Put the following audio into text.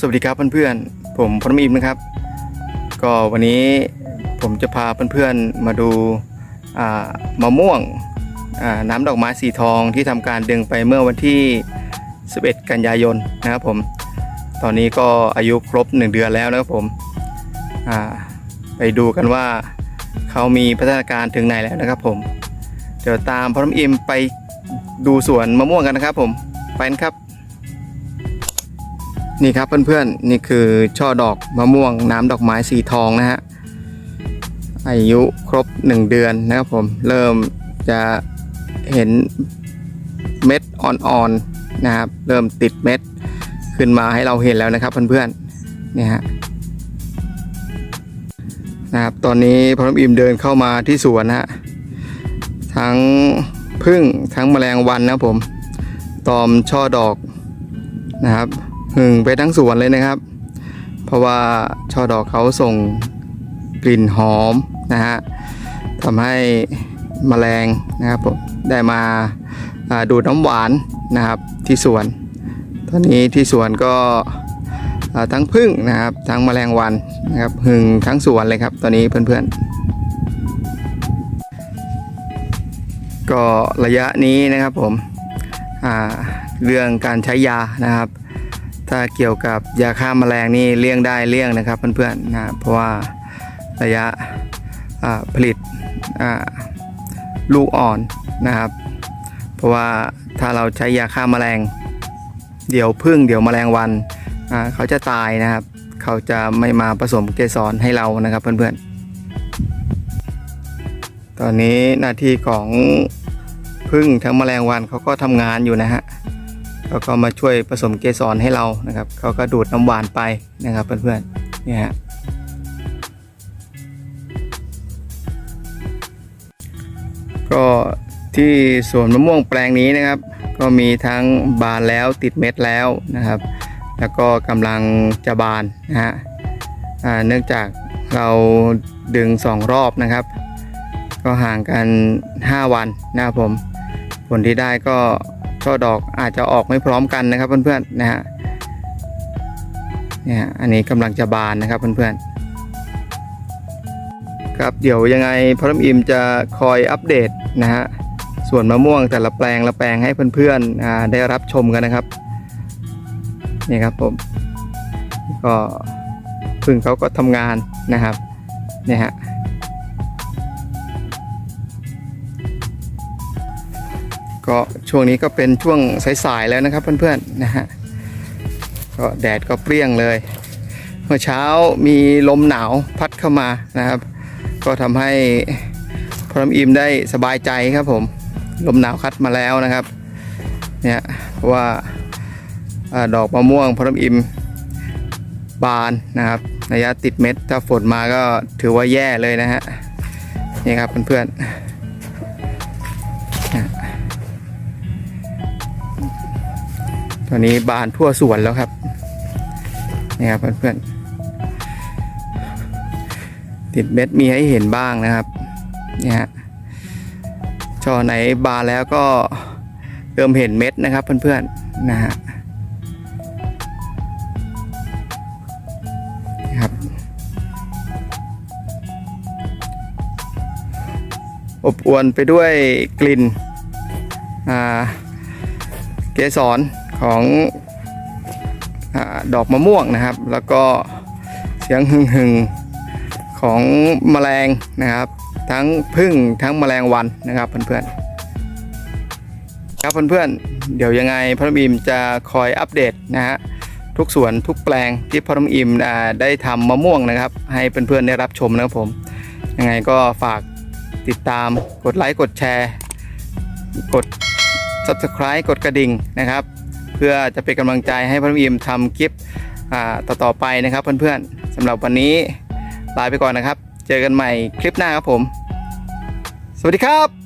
สวัสดีครับเพื่อนๆ ผมพลมอิมนะครับ ก็วันนี้ผมจะพาเพื่อนๆมาดูมะม่วงน้ำดอกไม้สีทองที่ทำการดึงไปเมื่อวันที่ 11 กันยายนนะครับผม ตอนนี้ก็อายุครบ 1 เดือนแล้วนะครับผมไปดูกันว่าเขามีพัฒนาการถึงไหนแล้วนะครับผม เดี๋ยวตามพลมอิมไปดูสวนมะม่วงกันนะครับผม ไปกันครับ นี่ครับเพื่อนๆนี่คือช่อดอกมะม่วงน้ำดอกไม้สีทองนะฮะอายุครบ 1 เดือนนะครับผมเริ่มจะเห็นเม็ดอ่อนๆนะครับเริ่มติดเม็ดขึ้นมาให้เราเห็นแล้วนะครับเพื่อนๆนี่ฮะนะครับตอนนี้พรมอิมเดินเข้ามาที่สวนนะฮะทั้งพึ่งทั้งแมลงวันนะครับผมตอมช่อดอก นะครับหึงไปทั้งสวนเลยนะครับ เพราะว่าช่อดอกเขาส่งกลิ่นหอมนะฮะทำให้แมลงนะครับผมได้มาาดูดน้ำหวานนะครับที่สวน ตอนนี้ที่สวนก็ทั้งพึ่งนะครับ ทั้งแมลงวันนะครับหึงทั้งสวนเลยครับ ตอนนี้เพื่อนๆ ก็ระยะนี้นะครับผมอ่า เรื่องการใช้ยานะครับ ถ้าเกี่ยวกับยาฆ่าแมลงนี่เลี่ยงได้เลี่ยงนะครับเพื่อนๆนะเพราะว่าระยะผลิตลูกอ่อนนะครับ เพราะว่าถ้าเราใช้ยาฆ่าแมลง เดี๋ยวพึ่งเดี๋ยวแมลงวันเขาจะตายนะครับ เขาจะไม่มาผสมเกสรให้เรานะครับเพื่อนๆตอนนี้หน้าที่ของพึ่งทั้งแมลงวันเขาก็ทำงานอยู่นะฮะ เขาก็มาช่วยผสมเกสรให้เรานะครับเขาก็ดูดน้ำหวานไปนะครับเพื่อนๆเนี่ยฮะก็ที่สวนมะม่วงแปลงนี้นะครับ ก็มีทั้งบานแล้วติดเม็ดแล้วนะครับ แล้วก็กำลังจะบานนะฮะเนื่องจากเราดึงสองรอบนะครับ ก็ห่างกัน 5 วันนะครับผม ผลที่ได้ก็ ช่อดอกอาจจะออกไม่พร้อมกันนะครับเพื่อนๆนะฮะเนี่ยอันนี้กำลังจะบานนะครับเพื่อนๆครับเดี๋ยวยังไงพรมอิมจะคอยอัปเดตนะฮะส่วนมะม่วงแต่ละแปลงละแปลงให้เพื่อนๆอ่าได้รับชมกันนะครับนี่ครับผมก็พึ่งเขาก็ทำงานนะครับเนี่ยฮะ ก็ช่วงนี้ก็เป็นช่วงสายๆแล้วนะครับเพื่อนๆนะฮะก็แดดก็เปรี้ยงเลย เมื่อเช้ามีลมหนาวพัดเข้ามานะครับ ก็ทำให้พรมอิมได้สบายใจครับผมลมหนาวคัดมาแล้วนะครับเนี่ยเพราะว่าอดอกมะม่วงพรมอิมบานนะครับระยะติดเม็ดถ้าฝนมาก็ถือว่าแย่เลยนะฮะนี่ครับเพื่อนๆ ตอนนี้บานทั่วสวนแล้วครับนี่ครับเพื่อนๆติดเม็ดมีให้เห็นบ้างนะครับเนี่ยฮะช่อไหนบานแล้วก็เริ่มเห็นเม็ดนะครับเพื่อนๆนะฮะครับ อบอวนไปด้วยกลิ่นอ่าเกสร ของอดอกมะม่วงนะครับ แล้วก็เสียงหึ่งหึงของแมลงนะครับ ทั้งพึ่งทั้งแมลงวันนะครับเพื่อนๆครับเพื่อนๆเดี๋ยวยังไงพระมิมจะคอยอัปเดตนะฮะทุกสวนทุกแปลงที่พระมิมได้ทำมะม่วงนะครับ ให้เพื่อนๆได้รับชมนะครับผมยังไงก็ฝากติดตามกดไลค์กดแชร์ กด subscribe กดกระดิ่งนะครับ เพื่อจะเป็นกำลังใจให้พระมิมทำคลิปต่อๆไปนะครับเพื่อนๆสำหรับวันนี้ลาไปก่อนนะครับ เจอกันใหม่คลิปหน้าครับผม สวัสดีครับ